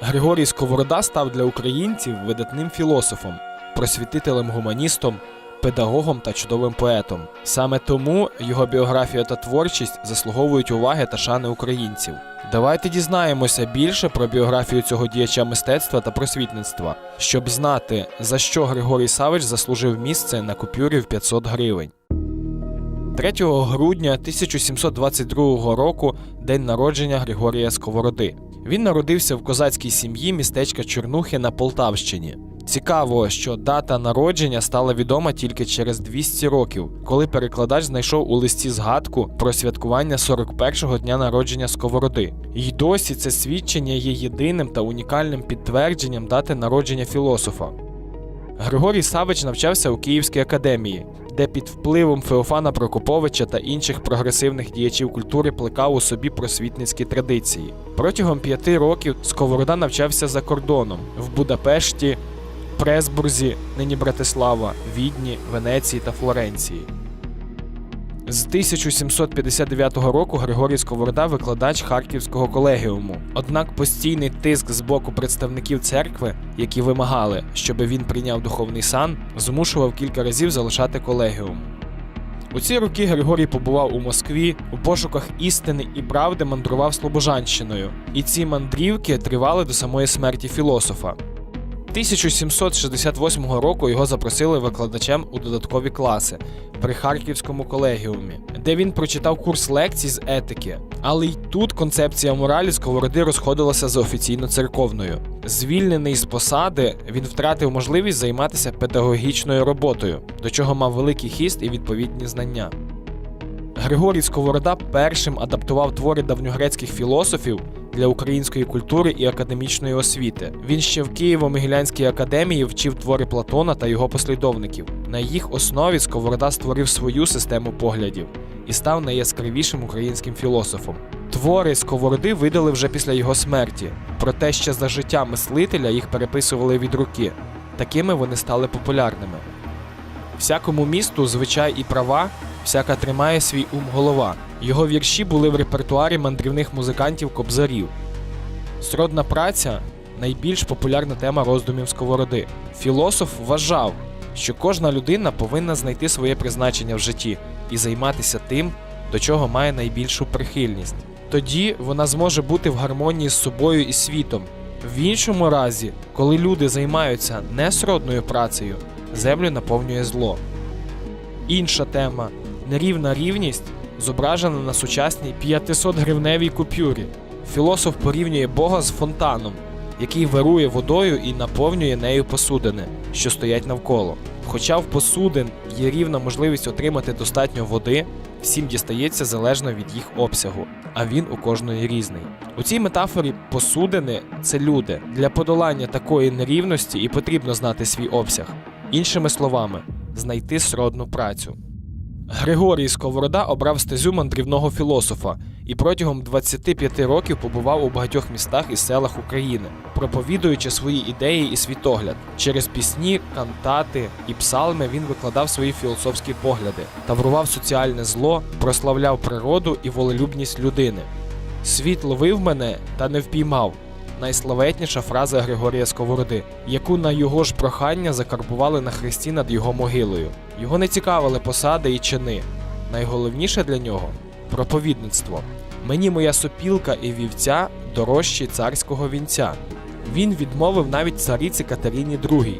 Григорій Сковорода став для українців видатним філософом, просвітителем гуманістом, педагогом та чудовим поетом. Саме тому його біографія та творчість заслуговують уваги та шани українців. Давайте дізнаємося більше про біографію цього діяча мистецтва та просвітництва, щоб знати, за що Григорій Савич заслужив місце на купюрі в 500 гривень. 3 грудня 1722 року день народження Григорія Сковороди. Він народився в козацькій сім'ї містечка Чорнухи на Полтавщині. Цікаво, що дата народження стала відома тільки через 200 років, коли перекладач знайшов у листі згадку про святкування 41-го дня народження Сковороди. І досі це свідчення є єдиним та унікальним підтвердженням дати народження філософа. Григорій Савич навчався у Київській академії, де під впливом Феофана Прокоповича та інших прогресивних діячів культури плекав у собі просвітницькі традиції. Протягом п'яти років Сковорода навчався за кордоном в Будапешті, Пресбурзі, нині Братислава, Відні, Венеції та Флоренції. З 1759 року Григорій Сковорода викладач Харківського колегіуму. Однак постійний тиск з боку представників церкви, які вимагали, щоб він прийняв духовний сан, змушував кілька разів залишати колегіум. У ці роки Григорій побував у Москві, у пошуках істини і правди мандрував Слобожанщиною, і ці мандрівки тривали до самої смерті філософа. 1768 року його запросили викладачем у додаткові класи при Харківському колегіумі, де він прочитав курс лекцій з етики. Але й тут концепція моралі сковороди розходилася за офіційно церковною. Звільнений з посади, він втратив можливість займатися педагогічною роботою, до чого мав великий хіст і відповідні знання. Григорій Сковорода першим адаптував твори давньогрецьких філософів для української культури і академічної освіти. Він ще в Києво-Могилянській академії вчив твори Платона та його послідовників. На їх основі Сковорода створив свою систему поглядів і став найяскравішим українським філософом. Твори Сковороди видали вже після його смерті, проте ще за життя мислителя їх переписували від руки. Такими вони стали популярними. Всякому місту звичай і права, всяка тримає свій ум голова. Його вірші були в репертуарі мандрівних музикантів кобзарів. Сродна праця найбільш популярна тема роздумів сковороди. Філософ вважав, що кожна людина повинна знайти своє призначення в житті і займатися тим, до чого має найбільшу прихильність. Тоді вона зможе бути в гармонії з собою і світом. В іншому разі, коли люди займаються несродною працею, землю наповнює зло. Інша тема нерівна рівність зображена на сучасній 500-гривневій купюрі. Філософ порівнює Бога з фонтаном, який вирує водою і наповнює нею посудини, що стоять навколо. Хоча в посудин є рівна можливість отримати достатньо води, всім дістається залежно від їх обсягу, а він у кожної різний. У цій метафорі посудини це люди. Для подолання такої нерівності і потрібно знати свій обсяг. Іншими словами, знайти сродну працю. Григорій Сковорода обрав стезю мандрівного філософа і протягом 25 років побував у багатьох містах і селах України, проповідуючи свої ідеї і світогляд. Через пісні, кантати і псалми він викладав свої філософські погляди, таврував соціальне зло, прославляв природу і волелюбність людини. Світ ловив мене та не впіймав. Найславетніша фраза Григорія Сковороди, яку на його ж прохання закарбували на хресті над його могилою. Його не цікавили посади і чини. Найголовніше для нього проповідництво. Мені моя сопілка і вівця дорожчі царського вінця. Він відмовив навіть цариці Катерині II.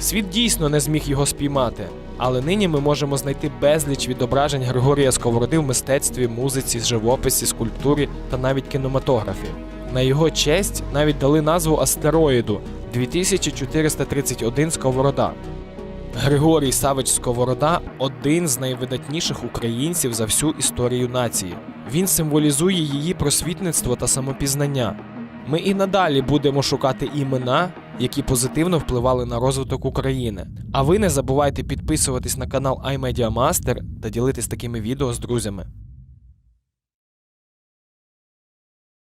Світ дійсно не зміг його спіймати, але нині ми можемо знайти безліч відображень Григорія Сковороди в мистецтві, музиці, живописі, скульптурі та навіть кінематографі. На його честь навіть дали назву астероїду 2431 Сковорода. Григорій Савич Сковорода один з найвидатніших українців за всю історію нації. Він символізує її просвітництво та самопізнання. Ми і надалі будемо шукати імена, які позитивно впливали на розвиток України. А ви не забувайте підписуватись на канал iMedia Master та ділитись такими відео з друзями.